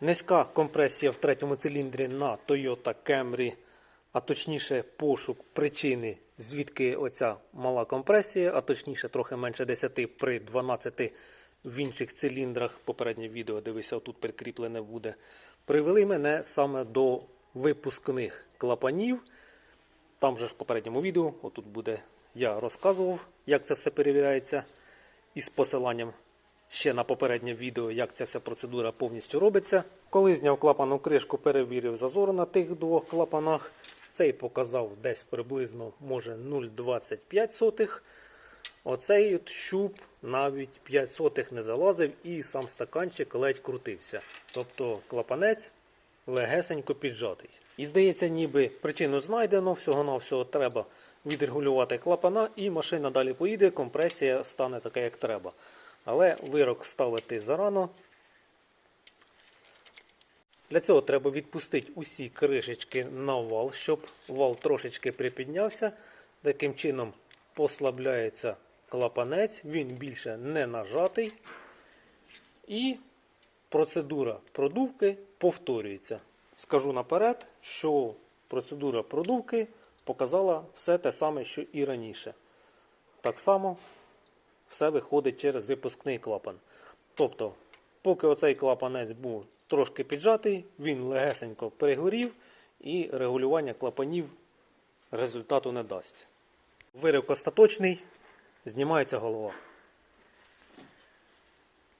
Низька компресія в третьому циліндрі на Toyota Camry, а точніше пошук причини, звідки оця мала компресія, а точніше трохи менше 10 при 12 в інших циліндрах. Попереднє відео, дивися, тут прикріплене буде. Привели мене саме до випускних клапанів. Там же ж в попередньому відео, отут буде, я розказував, як це все перевіряється, із посиланням ще на попереднє відео, як ця вся процедура повністю робиться. Коли зняв клапану кришку, перевірив зазор на тих двох клапанах. Цей показав десь приблизно може 0,25. Оцей от щуп навіть 5 сотих не залазив і сам стаканчик ледь крутився. Тобто клапанець легесенько піджатий. І здається, ніби причину знайдено, всього-навсього треба відрегулювати клапана, і машина далі поїде, компресія стане така, як треба. Але вирок ставити зарано. Для цього треба відпустити усі кришечки на вал, щоб вал трошечки припіднявся. Таким чином послабляється клапанець, він більше не нажатий. І процедура продувки повторюється. Скажу наперед, що процедура продувки показала все те саме, що і раніше. Так само все виходить через випускний клапан. Тобто, поки оцей клапанець був трошки піджатий, він легесенько перегорів і регулювання клапанів результату не дасть. Вирив остаточний, знімається голова.